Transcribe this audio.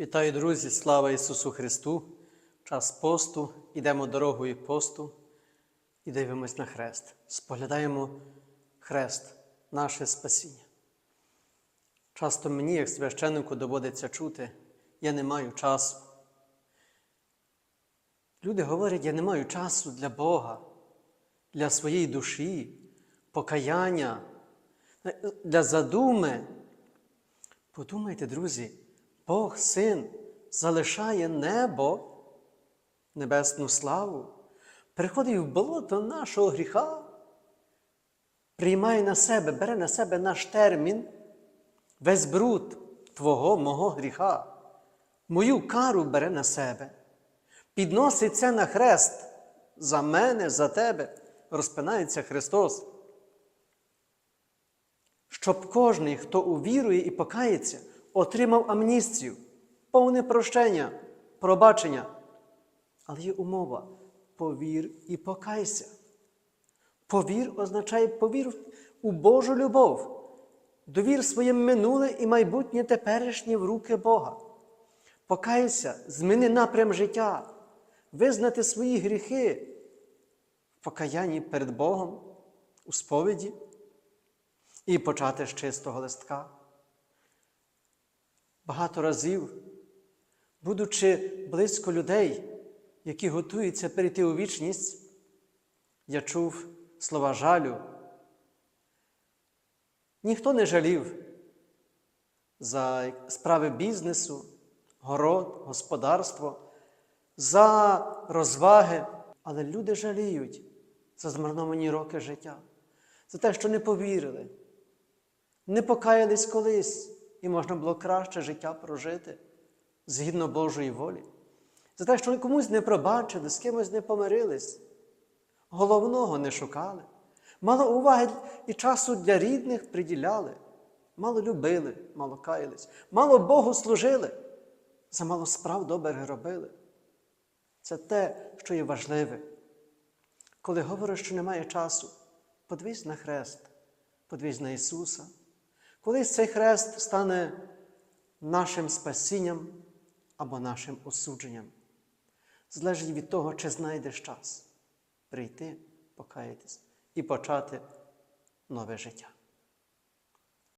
Вітаю, друзі! Слава Ісусу Христу! Час посту, ідемо дорогою посту і дивимось на хрест. Споглядаємо хрест, наше спасіння. Часто мені, як священнику, доводиться чути, я не маю часу. Люди говорять, я не маю часу для Бога, для своєї душі, покаяння, для задуми. Подумайте, друзі, Бог Син залишає небо, небесну славу, приходить в болото нашого гріха, приймає на себе, бере на себе наш термін, весь бруд Твого, мого гріха, мою кару бере на себе, підносить це на хрест за мене, за тебе, розпинається Христос. Щоб кожний, хто увірує і покається, отримав амністію, повне прощення, пробачення. Але є умова повір і покайся. Повір означає повір у Божу любов, довір своє минуле і майбутнє теперішнє в руки Бога. Покайся, зміни напрям життя, визнати свої гріхи в покаянні перед Богом, у сповіді і почати з чистого листка. Багато разів, будучи близько людей, які готуються перейти у вічність, я чув слова жалю. Ніхто не жалів за справи бізнесу, город, господарство, за розваги, але люди жаліють за змарновані роки життя, за те, що не повірили, не покаялись колись і можна було краще життя прожити згідно Божої волі. За те, що комусь не пробачили, з кимось не помирились, головного не шукали, мало уваги і часу для рідних приділяли, мало любили, мало каялись, мало Богу служили, замало справ добре робили. Це те, що є важливе. Коли говориш, що немає часу, подивись на хрест, подивись на Ісуса. Колись цей хрест стане нашим спасінням або нашим осудженням. Залежить від того, чи знайдеш час прийти, покаятись і почати нове життя.